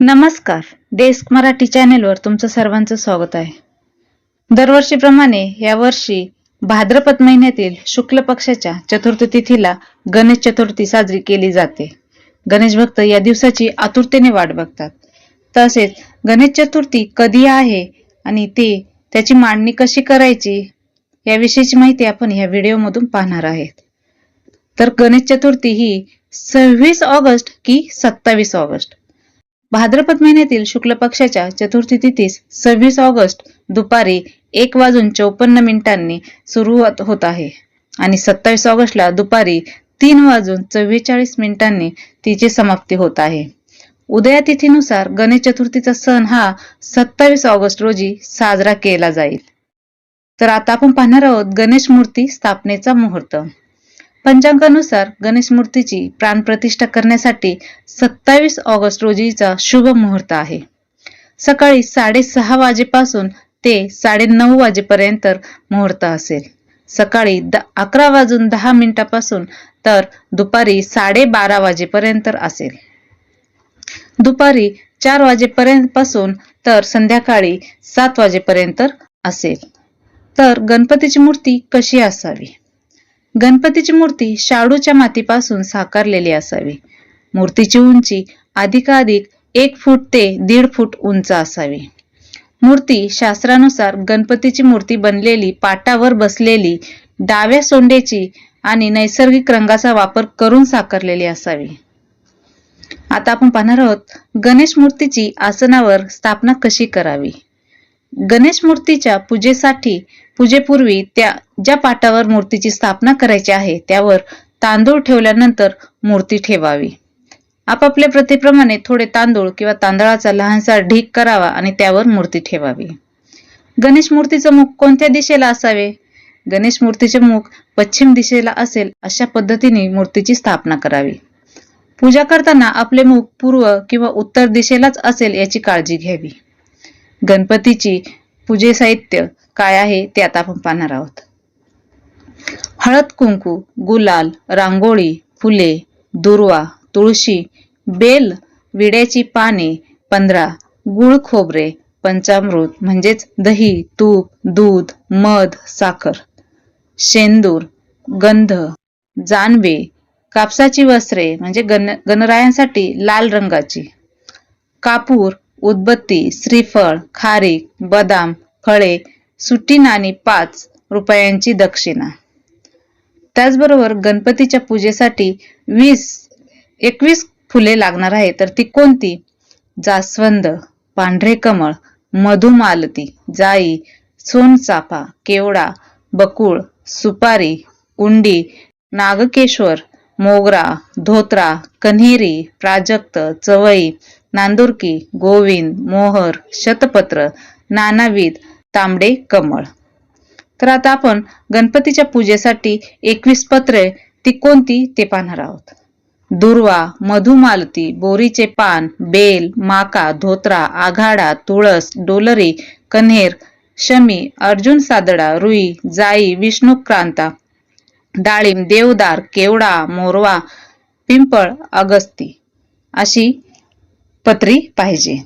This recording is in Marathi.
नमस्कार. डेस्क मराठी चॅनेलवर तुमचं सर्वांचं स्वागत आहे. दरवर्षीप्रमाणे यावर्षी भाद्रपद महिन्यातील शुक्ल पक्षाच्या चतुर्थ तिथीला गणेश चतुर्थी साजरी केली जाते. गणेश भक्त या दिवसाची आतुरतेने वाट बघतात. तसेच गणेश चतुर्थी कधी आहे आणि ते त्याची मांडणी कशी करायची याविषयीची माहिती आपण या व्हिडिओमधून पाहणार आहेत. तर गणेश चतुर्थी ही सव्वीस ऑगस्ट की सत्तावीस ऑगस्ट. भाद्रपद महिन्यातील शुक्ल पक्षाच्या चतुर्थी तिथीस सव्वीस ऑगस्ट दुपारी एक वाजून चौपन्न मिनिटांनी सुरुवात होत- होत आहे. आणि सत्तावीस ऑगस्टला दुपारी तीन वाजून चव्वेचाळीस मिनिटांनी तिची समाप्ती होत आहे. उदया तिथीनुसार गणेश चतुर्थीचा सण हा सत्तावीस ऑगस्ट रोजी साजरा केला जाईल. तर आता आपण पाहणार आहोत गणेश मूर्ती स्थापनेचा मुहूर्त. पंचांगानुसार गणेश मूर्तीची प्राणप्रतिष्ठा करण्यासाठी सत्तावीस ऑगस्ट रोजीचा शुभ मुहूर्त आहे. सकाळी साडेसहा वाजेपासून ते साडेनऊ वाजेपर्यंत मुहूर्त असेल. सकाळी द अकरा वाजून दहा मिनिटापासून तर दुपारी साडेबारा वाजेपर्यंत असेल. दुपारी चार वाजेपर्यंत पासून तर संध्याकाळी सात वाजेपर्यंत असेल. तर गणपतीची मूर्ती कशी असावी? गणपतीची मूर्ती शाडूच्या मातीपासून साकारलेली असावी. मूर्तीची उंची अधिकाधिक एक फूट ते दीड फूट उंच असावी. मूर्ती शास्त्रानुसार गणपतीची मूर्ती बनलेली पाटावर बसलेली डाव्या सोंडेची आणि नैसर्गिक रंगाचा वापर करून साकारलेली असावी. आता आपण पाहणार आहोत गणेश मूर्तीची आसनावर स्थापना कशी करावी. गणेश मूर्तीच्या पूजेसाठी पूजेपूर्वी त्या ज्या पाटावर मूर्तीची स्थापना करायची आहे त्यावर तांदूळ ठेवल्यानंतर मूर्ती ठेवावी. आपापल्या प्रथेप्रमाणे थोडे तांदूळ किंवा तांदळाचा लहानसा ढीक करावा आणि त्यावर मूर्ती ठेवावी. गणेश मूर्तीचं मुख कोणत्या दिशेला असावे? गणेश मूर्तीचे मुख पश्चिम दिशेला असेल अशा पद्धतीने मूर्तीची स्थापना करावी. पूजा करताना आपले मुख पूर्व किंवा उत्तर दिशेलाच असेल याची काळजी घ्यावी. गणपतीची पूजे साहित्य काय आहे ते आता आपण पाहणार आहोत. हळद कुंकू गुलाल रांगोळी फुले दुर्वा तुळशी बेल विड्याची पाने पंधरा गुळ खोबरे पंचामृत म्हणजेच दही तूप दूध मध साखर शेंदूर गंध जानवे कापसाची वस्त्रे म्हणजे गण गणरायांसाठी लाल रंगाची कापूर उदबत्ती श्रीफळ खारीक बदाम फळे सुटी नाणी पाच रुपयांची दक्षिणा. त्याचबरोबर गणपतीच्या पूजेसाठी वीस एकवीस फुले लागणार आहे तर ती कोणती? जास्वंद पांढरे कमळ मधुमालती जाई सोनचाफा केवडा बकुळ सुपारी उंडी नागकेश्वर मोगरा धोत्रा कन्हेरी प्राजक्त चवई नांदुरकी गोविंद मोहर शतपत्र नानाविध तांबडे कमळ. तर आता आपण गणपतीच्या पूजेसाठी एकवीस पत्रे ती कोणती ते पाहणार आहोत. दुर्वा मधुमालती बोरीचे पान बेल माका धोत्रा आघाडा तुळस डोलरी कन्हेर शमी अर्जुन सादडा रुई जाई विष्णुक्रांता डाळिंब देवदार केवडा मोरवा पिंपळ अगस्ती अशी पत्री पाहिजे.